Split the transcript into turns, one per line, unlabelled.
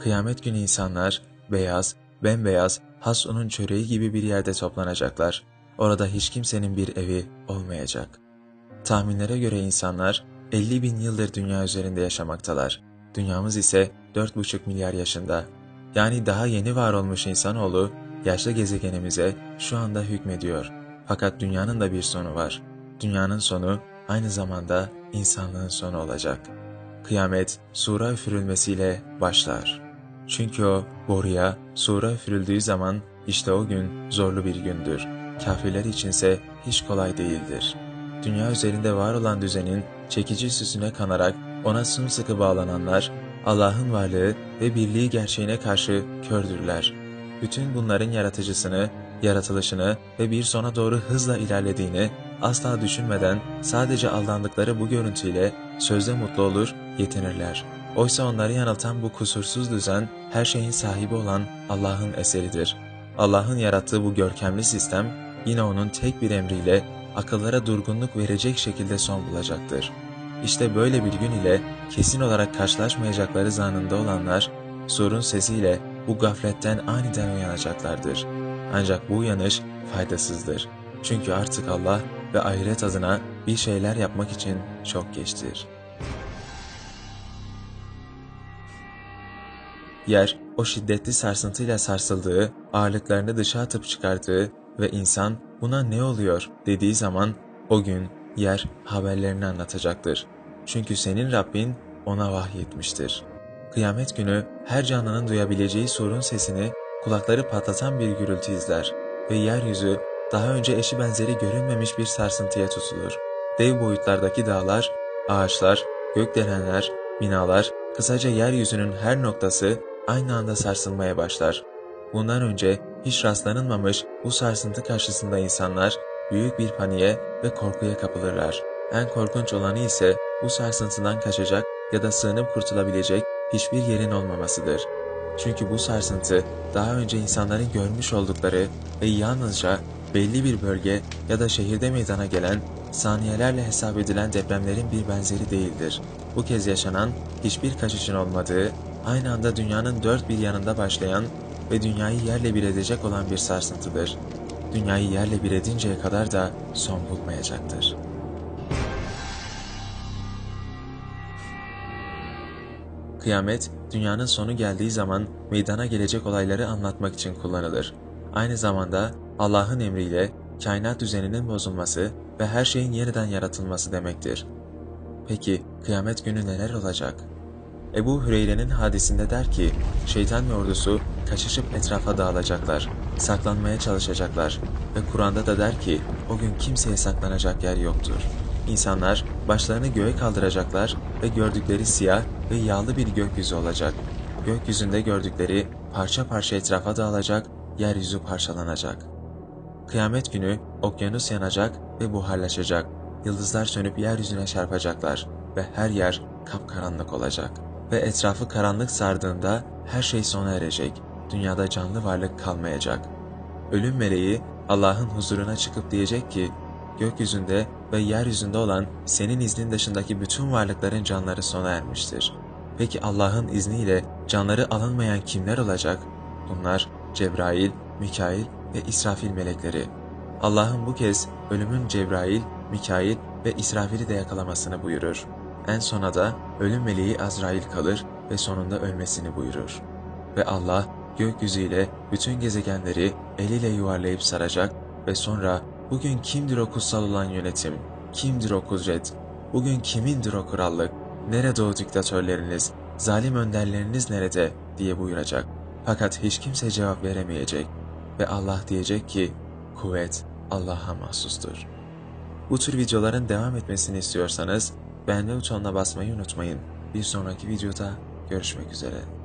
Kıyamet günü insanlar beyaz, bembeyaz, Hasun'un çöreği gibi bir yerde toplanacaklar. Orada hiç kimsenin bir evi olmayacak. Tahminlere göre insanlar 50 bin yıldır dünya üzerinde yaşamaktalar. Dünyamız ise 4,5 milyar yaşında. Yani daha yeni var olmuş insanoğlu yaşlı gezegenimize şu anda hükmediyor. Fakat dünyanın da bir sonu var. Dünyanın sonu aynı zamanda insanlığın sonu olacak. Kıyamet sura üfürülmesiyle başlar. Çünkü o boruya sura üfürüldüğü zaman işte o gün zorlu bir gündür. Kafirler içinse hiç kolay değildir. Dünya üzerinde var olan düzenin çekici süsüne kanarak ona sımsıkı bağlananlar, Allah'ın varlığı ve birliği gerçeğine karşı kördürler. Bütün bunların yaratıcısını, yaratılışını ve bir sona doğru hızla ilerlediğini asla düşünmeden sadece aldandıkları bu görüntüyle sözde mutlu olur, yetinirler. Oysa onları yanıltan bu kusursuz düzen her şeyin sahibi olan Allah'ın eseridir. Allah'ın yarattığı bu görkemli sistem yine onun tek bir emriyle akıllara durgunluk verecek şekilde son bulacaktır. İşte böyle bir gün ile kesin olarak karşılaşmayacakları zanında olanlar, sorun sesiyle bu gafletten aniden uyanacaklardır. Ancak bu uyanış faydasızdır. Çünkü artık Allah ve ahiret adına bir şeyler yapmak için çok geçtir. Yer, o şiddetli sarsıntıyla sarsıldığı, ağırlıklarını dışa atıp çıkardığı ve insan buna ne oluyor dediği zaman o gün yer haberlerini anlatacaktır. Çünkü senin Rabbin ona vahyetmiştir. Kıyamet günü her canlının duyabileceği sorun sesini kulakları patlatan bir gürültü izler ve yeryüzü daha önce eşi benzeri görünmemiş bir sarsıntıya tutulur. Dev boyutlardaki dağlar, ağaçlar, gökdelenler, binalar, kısaca yeryüzünün her noktası aynı anda sarsılmaya başlar. Bundan önce hiç rastlanılmamış bu sarsıntı karşısında insanlar büyük bir paniğe ve korkuya kapılırlar. En korkunç olanı ise bu sarsıntıdan kaçacak ya da sığınıp kurtulabilecek hiçbir yerin olmamasıdır. Çünkü bu sarsıntı daha önce insanların görmüş oldukları ve yalnızca belli bir bölge ya da şehirde meydana gelen saniyelerle hesap edilen depremlerin bir benzeri değildir. Bu kez yaşanan hiçbir kaçışın olmadığı, aynı anda dünyanın dört bir yanında başlayan ve dünyayı yerle bir edecek olan bir sarsıntıdır. Dünyayı yerle bir edinceye kadar da son bulmayacaktır. Kıyamet, dünyanın sonu geldiği zaman meydana gelecek olayları anlatmak için kullanılır. Aynı zamanda Allah'ın emriyle kainat düzeninin bozulması ve her şeyin yeniden yaratılması demektir. Peki kıyamet günü neler olacak? Ebu Hüreyre'nin hadisinde der ki, şeytan ve ordusu kaçışıp etrafa dağılacaklar, saklanmaya çalışacaklar ve Kur'an'da da der ki, o gün kimseye saklanacak yer yoktur. İnsanlar başlarını göğe kaldıracaklar ve gördükleri siyah ve yağlı bir gökyüzü olacak. Gökyüzünde gördükleri parça parça etrafa dağılacak, yeryüzü parçalanacak. Kıyamet günü okyanus yanacak ve buharlaşacak. Yıldızlar sönüp yeryüzüne çarpacaklar ve her yer kapkaranlık olacak. Ve etrafı karanlık sardığında her şey sona erecek. Dünyada canlı varlık kalmayacak. Ölüm meleği Allah'ın huzuruna çıkıp diyecek ki, gökyüzünde ve yeryüzünde olan senin iznin dışındaki bütün varlıkların canları sona ermiştir. Peki Allah'ın izniyle canları alınmayan kimler olacak? Bunlar Cebrail, Mikail ve İsrafil melekleri. Allah'ın bu kez ölümün Cebrail, Mikail ve İsrafil'i de yakalamasını buyurur. En sona da ölüm meleği Azrail kalır ve sonunda ölmesini buyurur. Ve Allah gökyüzüyle bütün gezegenleri eliyle yuvarlayıp saracak ve sonra bugün kimdir o kutsal olan yönetim, kimdir o kudret, bugün kimindir o krallık, nerede o diktatörleriniz, zalim önderleriniz nerede diye buyuracak. Fakat hiç kimse cevap veremeyecek ve Allah diyecek ki kuvvet Allah'a mahsustur. Bu tür videoların devam etmesini istiyorsanız beğenme butonuna basmayı unutmayın. Bir sonraki videoda görüşmek üzere.